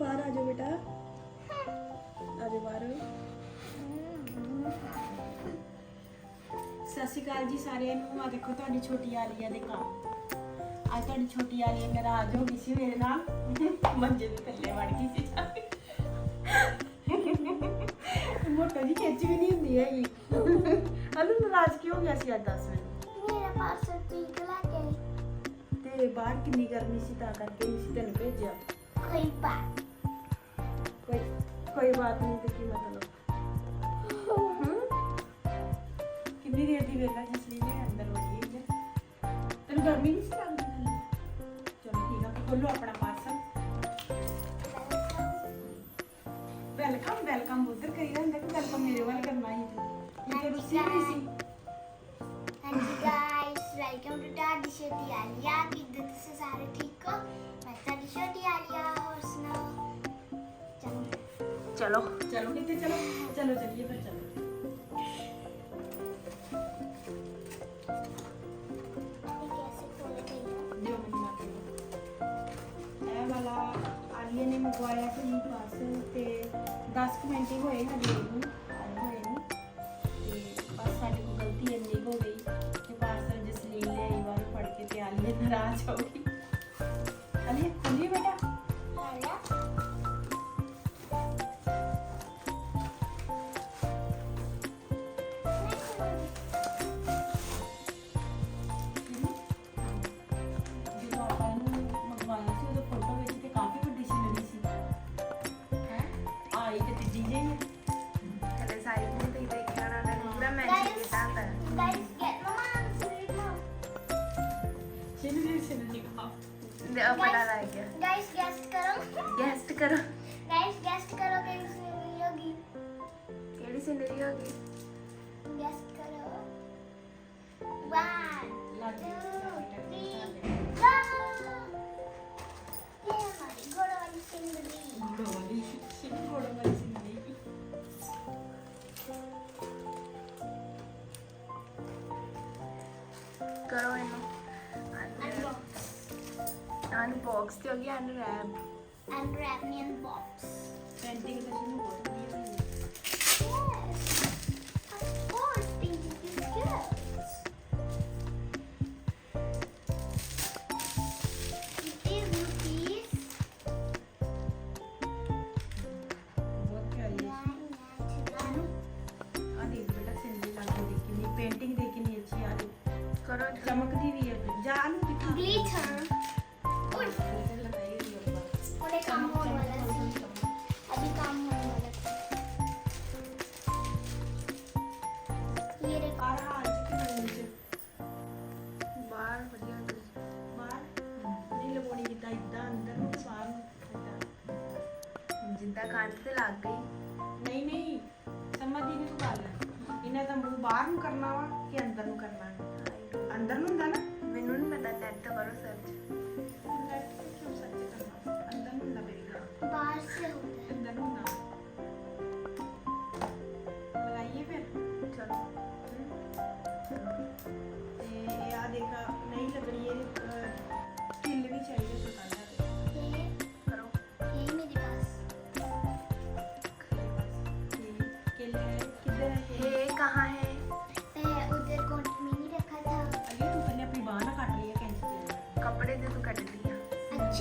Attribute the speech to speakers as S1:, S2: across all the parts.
S1: ਬਾਹਰ ਆ ਜਾਓ ਬੇਟਾ। ਆ ਜਾਓ ਬਾਹਰ। ਸਤਿ ਸ਼੍ਰੀ ਅਕਾਲ ਜੀ ਸਾਰਿਆਂ ਨੂੰ। ਆ ਦੇਖੋ ਤੁਹਾਡੀ ਛੋਟੀ ਆਲੀਆ ਦੇ ਕੰਮ ਅੱਜ ਤੁਹਾਡੀ ਛੋਟੀ ਆਲੀਆ ਨਾਰਾਜ਼ ਹੋ ਗਈ ਸੀ ਮੇਰੇ ਨਾਲ ਮੰਜੇ ਦੇ ਥੱਲੇ ਵੜ ਗਈ ਸੀ ਜਾ ਕੇ। ਮੋਟਾ ਜੀ ਖਿੱਚ ਵੀ ਨਹੀਂ ਹੁੰਦੀ ਹੈਗੀ। ਅਨੂ ਨਾਰਾਜ਼ ਕਿਉਂ ਹੋ ਗਿਆ ਸੀ ਅੱਜ ਦੱਸ ਮੈਨੂੰ?
S2: ਮੇਰਾ ਪਾਰਸਲ ਪੀਕ ਲਾ ਕੇ
S1: ਤੇ ਬਾਹਰ ਕਿੰਨੀ ਗਰਮੀ ਸੀ ਤਾਂ ਕਰਕੇ ਨਹੀਂ ਸੀ ਤੈਨੂੰ ਭੇਜਿਆ?
S2: ਕੋਈ ਬਾਤ
S1: ਕੋਈ ਬਾਤ ਨਹੀਂ ਤੇ ਕੀ ਮਤਲਬ? ਹਮ? ਕਿੰਨੀ ਦੇਰ ਦੀ ਵੇਲਾ ਜਿਸ ਲਈ ਮੈਂ ਅੰਦਰ ਵੜੀ ਹੈ ਤੈਨੂੰ ਗਰਮੀ ਨਹੀਂ ਸੀ ਲੱਗਦੀ ਥੱਲੇ? ਚਲੋ ਠੀਕ ਆ ਫਿਰ ਖੋਲੋ ਆਪਣਾ ਪਾਰਸਲ ਵੈਲਕਮ ਵੈਲਕਮ ਉਧਰ ਕਰੀ ਜਾਂਦਾ ਕਿ ਵੈਲਕਮ ਮੇਰੇ ਵੱਲ ਕਰਨਾ ਹੀ ਤੂੰ ਤੇ ਰੁੱਸੀ ਨਹੀਂ ਸੀ।
S2: ਹਾਂਜੀ ਗਾਇਸ ਵੈਲਕਮ ਟੂ ਤੁਹਾਡੀ ਛੋਟੀ ਆਲੀਆ ਕਿੱਦਾਂ ਤੁਸੀਂ ਸਾਰੇ ਠੀਕ ਹੋ? ਮੈਂ ਤੁਹਾਡੀ ਛੋਟੀ ਆਲੀਆ ਹੋਰ ਸੁਣਾਓ ਚਲੋ।
S1: ਚਲੋ, ਕਿੱਥੇ ਚਲੋ? ਚਲੋ, ਚੱਲੀਏ ਫਿਰ, ਚਲੋ। ਦਿਓ ਮੈਨੂੰ ਨਾ ਇਹ ਵਾਲਾ ਆਲੀਆ ਨੇ ਮੰਗਵਾਇਆ ਸੀ ਪਾਰਸਲ ਤੇ। 10 ਕੁ ਮਿੰਟ ਹੀ ਹੋਏ ਹਜੇ ਇਹਨੂੰ।
S3: ਦੇ ਆ ਪਤਾ ਲੱਗ ਗਿਆ
S2: ਗਾਇਸ ਗੈਸਟ बॉक्स तो हो गया
S1: अनरैप अनरैप नहीं अनबॉक्स पेंटिंग के
S3: सेशन में बहुत पेंटिंग देखनी अच्छी आलू
S2: करो चमकती भी है
S1: जा आलू ग्लिटर ਬਹੁਤ ਪਿਆਰੀ ਹੈ ਆ ਦੇਖ ਬੇਟਾ ਸਿਨਰੀ ਲੱਗ ਰਹੀ ਹੈ ਕਿੰਨੀ ਪੇਂਟਿੰਗ ਦੇ ਕਿੰਨੀ ਅੱਛੀ ਆ ਰਹੀ
S3: ਕਰੋ
S1: ਚਮਕਦੀ ਵੀ ਹੈ ਜਾ ਨੂੰ ਦਿਖਾ
S2: glitter ਓਏ
S1: glitter ਲਗਾਈ ਹੋਈ ਹੈ ਉੱਪਰ
S2: ਉਹਦੇ ਕੰਮ ਹੋਣ ਵਾਲਾ ਸੀ अभी काम होने वाला था ये देखो
S1: ਆ ਰਹਾ ਅੱਜ ਕਿ ਨਹੀਂ
S3: ਬਾਹਰ ਵਧੀਆ ਹੋਈ।
S1: ਬਾਹਰ ਨਹੀਂ ਲਗਾਉਣੀ ਜਿੱਦਾਂ ਇਦਾਂ ਅੰਦਰ ਨੂੰ ਤੇ ਬਾਹਰ ਨੂੰ ਏਦਾਂ।
S3: ਜਿੱਦਾਂ ਕੰਨ ਤੇ ਲੱਗ ਗਈ
S1: ਨਹੀਂ ਨਹੀਂ ਸਮਝਦੀ ਨਹੀਂ ਤੂੰ ਗੱਲ ਇਹਨਾਂ ਦਾ ਮੂੰਹ ਬਾਹਰ ਨੂੰ ਕਰਨਾ ਵਾ ਕਿ ਅੰਦਰ ਨੂੰ ਕਰਨਾ ਹੈ ਅੰਦਰ ਨੂੰ ਹੁੰਦਾ ਨਾ
S3: ਮੈਨੂੰ ਨਹੀਂ ਪਤਾ ਨੈਟ ਤੇ ਕਰੋ ਸਰਚ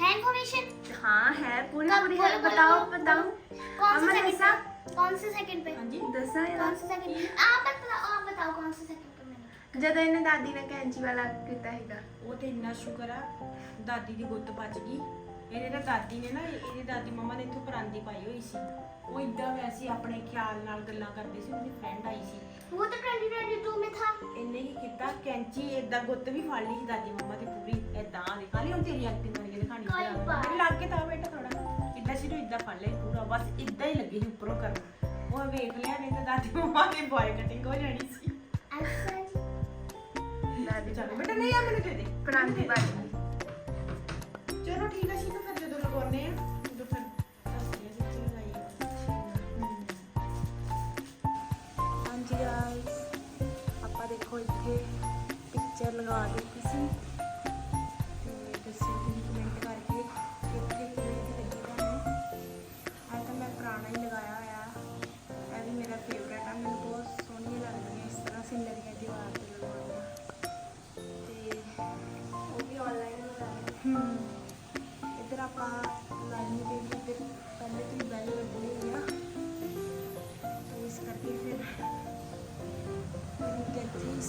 S2: है इन्फॉर्मेशन
S3: ਹਾਂ ਹੈ ਪੂਰੀ
S2: कब
S3: ਪੂਰੀ
S2: बोलो,
S3: ਹੈ
S2: बोलो,
S3: ਬਤਾਓ
S2: बोलो,
S3: ਬਤਾਓ
S2: बोलो। कौन से
S3: अमन
S2: सेकंड
S3: ऐसा?
S2: पे कौन से सेकंड पे
S1: हाँ जी
S3: ਦੱਸਾਂ
S2: कौन
S3: ਯਾਰ
S2: से सेकंड आप बताओ आप बताओ कौन से सेकंड पे मैंने
S3: ਜਦੋਂ ਇਹਨੇ ਦਾਦੀ ਨੇ ਕੈਂਚੀ ਵਾਲਾ ਕੀਤਾ ਹੈਗਾ
S1: ਉਹ ਤੇ ਇੰਨਾ ਸ਼ੁਕਰ ਆ ਦਾਦੀ ਦੀ ਗੁੱਤ ਬਚ ਗਈ ਇਹਦੇ ਤਾਂ ਦਾਦੀ ਨੇ ਨਾ ਇਹਦੀ ਦਾਦੀ ਮੰਮਾ ਨੇ ਇੱਥੋਂ ਪਰਾਂਦੀ ਪਾਈ ਹੋਈ ਸੀ ਉਹ ਇਦਾਂ ਵੈਸੇ ਆਪਣੇ ਖਿਆਲ ਨਾਲ ਗੱਲਾਂ ਕਰਦੇ ਸੀ ਉਹਦੀ ਫਰੈਂਡ ਆਈ ਸੀ।
S2: वो तो 2022 में था
S1: ਇਹਨੇ ਹੀ ਕੀਤਾ? ਕੈਂਚੀ ਇਦਾਂ ਗੁੱਤ ਵੀ ਫੜ ਲਈ ਸੀ ਦਾਦੀ ਮੰਮਾ ਦੀ ਪੂਰੀ। ਇਦਾਂ ਦੇ ਖਾਲੀ ਹੁਣ ਤੇਰੀ ਐਕਟਿੰਗ ਕਰਕੇ ਦਿਖਾਣੀ
S2: ਕੋਈ
S1: ਸੀ ਲੱਗ ਕੇ ਤਾਂ ਬੇਟਾ ਥੋੜਾ ਇਦਾਂ ਸੀ ਇਦਾਂ ਫੜ ਲੈ ਪੂਰਾ ਬਸ ਇਦਾਂ ਹੀ ਲੱਗੇ ਸੀ ਉੱਪਰੋਂ ਕਰਨ। ਉਹ ਵੇਖ ਲਿਆ ਨਹੀਂ ਤਾਂ ਦਾਦੀ ਮੰਮਾ ਦੀ ਬੋਏ ਕਟਿੰਗ ਹੋ ਜਾਣੀ ਸੀ। ਚਲੋ ਨਹੀਂ ਆ ਮੈਨੂੰ ਦੇ ਦੇ।
S3: ਕਣਾਂ ਬਾਈ
S1: ਚਲੋ ਠੀਕ ਆ ਸ਼ੀਨੂ ਫਿਰ ਜਦੋਂ ਲਗਾਉਣੇ ਆ। ਦੇਖੋ ਇੱਥੇ ਪਿਕਚਰ ਲਗਾ ਦਿੱਤੀ ਸੀ।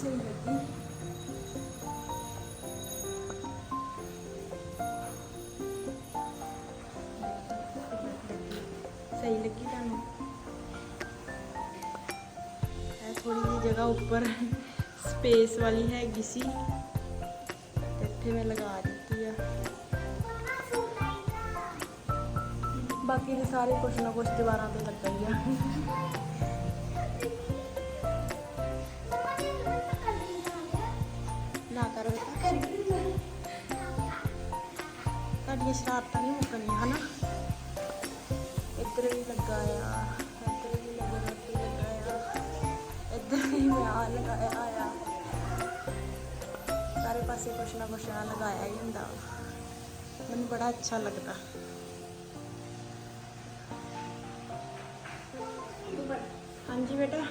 S1: ਕਿੱਥੇ ਹੀ ਸਹੀ ਲੱਗੀ ਸਹੀ ਲੱਗੀ ਤੁਹਾਨੂੰ ਇਹ ਥੋੜੀ ਜਿਹੀ ਜਗ੍ਹਾ ਉੱਪਰ ਸਪੇਸ ਵਾਲੀ ਹੈਗੀ ਸੀ ਤੇ ਇੱਥੇ ਮੈਂ ਲਗਾ ਦਿੱਤੀ ਆ ਬਾਕੀ ਦੇ ਸਾਰੇ ਕੁਛ ਨਾ ਕੁਛ ਦੀਵਾਰਾਂ ਤੇ ਲੱਗਾ ਹੀ ਆ ਨਾ ਕਰ ਤੁਹਾਡੀਆਂ ਸ਼ਰਾਰਤਾਂ ਨਹੀਂ ਮੁੱਕਣੀਆਂ, ਹਨਾ? ਇੱਧਰ ਵੀ ਲੱਗਾ ਆ, ਇੱਧਰ ਵੀ ਲੱਗਾ, ਇੱਧਰ ਲੱਗਾ ਆ, ਇੱਧਰ ਵੀ ਮੈਂ ਆ ਲਗਾਇਆ ਆ। ਸਾਰੇ ਪਾਸੇ ਕੁਛ ਨਾ ਕੁਛ ਨਾ ਲਗਾਇਆ ਹੀ ਹੁੰਦਾ। ਮੈਨੂੰ ਬੜਾ ਅੱਛਾ ਲੱਗਦਾ। ਹਾਂਜੀ ਬੇਟਾ,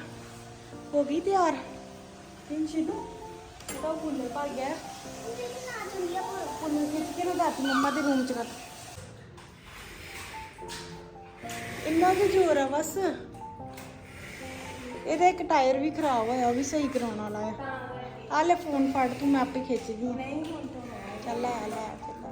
S1: ਹੋ ਗਈ ਤਿਆਰ? ਤਿੰਨ ਸ਼ਿਦੂ ਉਹਦਾ ਫੁੱਲੇ ਭਰ ਗਿਆ। ਫੁੱਲੇ ਖਿੱਚ ਕੇ ਨਾ ਦਾਤੀ ਮੰਮਾ ਦੇ ਰੂਮ ਚ ਰੱਖ। ਇੰਨਾ ਕੁ ਜ਼ੋਰ ਆ ਬਸ। ਇਹਦਾ ਇੱਕ ਟਾਇਰ ਵੀ ਖਰਾਬ ਹੋਇਆ ਉਹ ਵੀ ਸਹੀ ਕਰਾਉਣ ਵਾਲਾ ਹੈ ਆ ਲੈ ਫੋਨ ਫੜ ਤੂੰ ਮੈਂ ਆਪੇ ਖਿੱਚਦੀ ਹਾਂ
S2: ਨਹੀਂ ਹੁਣ ਤੋਂ ਮੈਂ
S1: ਚੱਲ ਲੈ ਲੈ ਫਿਰ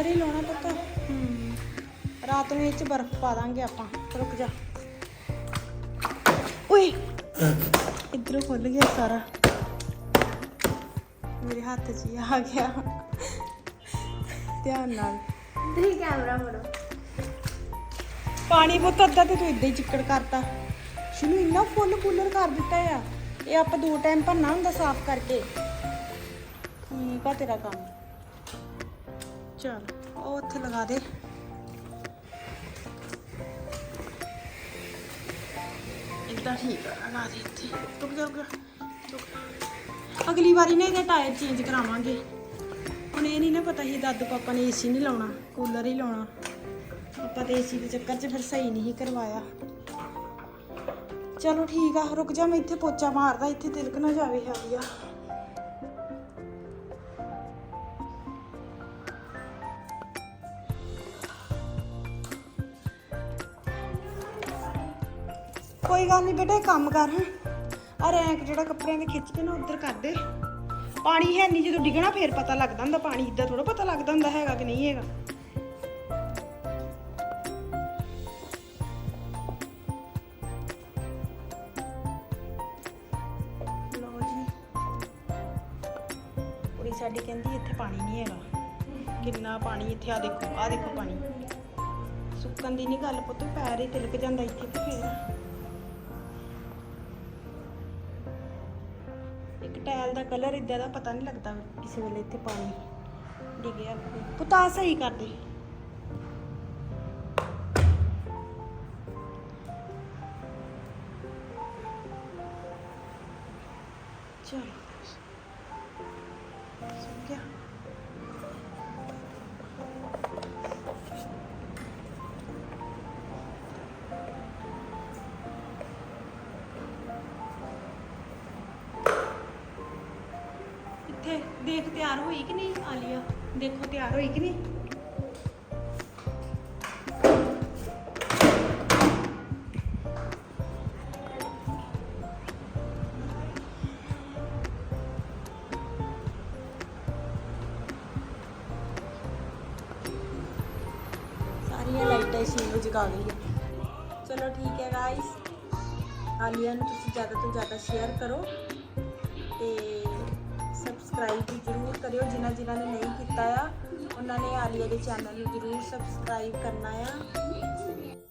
S1: ਅੰਦਰ ਹੀ ਲਾਉਣਾ ਪੁੱਤ। ਹੂੰ ਰਾਤ ਨੂੰ ਇਹ ਚ ਬਰਫ਼ ਪਾ ਦਾਂਗੇ ਆਪਾਂ। ਰੁਕ ਜਾ। ਓਏ! ਇਧਰੋਂ ਖੁੱਲ ਗਿਆ ਸਾਰਾ। ਮੇਰੇ ਹੱਥ 'ਚ ਹੀ ਆ ਗਿਆ। ਧਿਆਨ ਨਾਲ।
S2: ਤੁਸੀਂ ਕੈਮਰਾ ਫੜੋ।
S1: ਪਾਣੀ ਪੁੱਤ ਅੱਧਾ ਤੇ ਤੂੰ ਇਦਾਂ ਹੀ ਚਿੱਕੜ ਕਰਤਾ। ਸ਼ੁਰੂ ਇੰਨਾ ਫੁੱਲ ਕੂਲਰ ਕਰ ਦਿੱਤਾ ਆ। ਇਹ ਆਪਾਂ ਦੋ ਟਾਈਮ ਭਰਨਾ ਹੁੰਦਾ ਸਾਫ਼ ਕਰਕੇ। ਠੀਕ ਆ ਤੇਰਾ ਕੰਮ। ਚਲ ਉਹ ਉੱਥੇ ਲਗਾ ਦੇ। ਇਦਾਂ ਠੀਕ ਆ ਲਗਾ ਦੇ ਇੱਥੇ। ਰੁਕ ਜਾ ਰੁਕ ਜਾ। ਅਗਲੀ ਵਾਰੀ ਨਾ ਇਹਦਾ ਟਾਇਰ ਚੇਂਜ ਕਰਾਵਾਂਗੇ। ਹੁਣ ਇਹ ਨਹੀਂ ਨਾ ਪਤਾ ਸੀ ਦਾਦੂ ਪਾਪਾ ਨੇ ਏਸੀ ਨਹੀਂ ਲਾਉਣਾ ਕੂਲਰ ਹੀ ਲਾਉਣਾ। ਆਪਾਂ ਤੇ ਏਸੀ ਦੇ ਚੱਕਰ 'ਚ ਫਿਰ ਸਹੀ ਨਹੀਂ ਕਰਵਾਇਆ। ਚਲੋ ਠੀਕ ਆ ਰੁਕ ਜਾ ਮੈਂ ਇੱਥੇ ਪੋਚਾ ਮਾਰਦਾ ਇੱਥੇ ਤਿਲਕ ਨਾ ਜਾਵੇ ਹਾਲੀਆ ਕੋਈ ਗੱਲ ਨਹੀਂ ਬੇਟਾ ਇਹ ਕੰਮ ਕਰ ਆ ਰੈਂਕ ਜਿਹੜਾ ਕੱਪੜਿਆਂ ਦੇ ਖਿੱਚ ਕੇ ਨਾ ਉੱਧਰ ਕਰ ਦੇ ਪਾਣੀ ਹੈ ਨਹੀਂ ਜਦੋਂ ਡਿੱਗਣਾ ਫੇਰ ਪਤਾ ਲੱਗਦਾ ਹੁੰਦਾ ਪਾਣੀ ਇਦਾਂ ਥੋੜਾ ਪਤਾ ਲੱਗਦਾ ਹੁੰਦਾ ਹੈਗਾ ਕਿ ਨਹੀਂ ਹੈਗਾ ਲਓ ਜੀ ਕੁੜੀ ਸਾਡੀ ਕਹਿੰਦੀ ਇੱਥੇ ਪਾਣੀ ਨਹੀਂ ਹੈਗਾ ਕਿੰਨਾ ਪਾਣੀ ਇੱਥੇ ਆ ਦੇਖੋ ਆ ਦੇਖੋ ਪਾਣੀ ਸੁੱਕਣ ਦੀ ਨਹੀਂ ਗੱਲ ਪੁੱਤ ਪੈਰ ਹੀ ਤਿਲਕ ਜਾਂਦਾ ਇੱਥੇ ਤੇ ਫੇਰ ਇੱਕ ਟਾਇਲ ਦਾ ਕਲਰ ਇਦਾਂ ਦਾ ਪਤਾ ਨਹੀਂ ਲੱਗਦਾ ਕਿਸੇ ਵੇਲੇ ਇੱਥੇ ਪਾਣੀ ਡਿੱਗਿਆ ਪੁੱਤਾ ਸਹੀ ਕਰ ਦੇ। ਦੇਖ ਤਿਆਰ ਹੋਈ ਕਿ ਨਹੀਂ ਆਲੀਆ ਦੇਖੋ ਤਿਆਰ ਹੋਈ ਕਿ ਨਹੀਂ ਸਾਰੀਆਂ ਲਾਈਟਾਂ ਸੀ ਉਹ ਜਗਾ ਗਈ ਆ। ਚਲੋ ਠੀਕ ਹੈ ਗਾਇਸ ਆਲੀਆ ਨੂੰ ਤੁਸੀਂ ਜ਼ਿਆਦਾ ਤੋਂ ਜ਼ਿਆਦਾ ਸ਼ੇਅਰ ਕਰੋ। ਤੇ ਟਰਾਈ ਵੀ ਜ਼ਰੂਰ ਕਰਿਓ, ਜਿਨ੍ਹਾਂ ਜਿਨ੍ਹਾਂ ਨੇ ਨਹੀਂ ਕੀਤਾ ਆ, ਉਹਨਾਂ ਨੇ ਆਲੀਆ ਦੇ ਚੈਨਲ ਨੂੰ ਜ਼ਰੂਰ ਸਬਸਕ੍ਰਾਈਬ ਕਰਨਾ ਆ।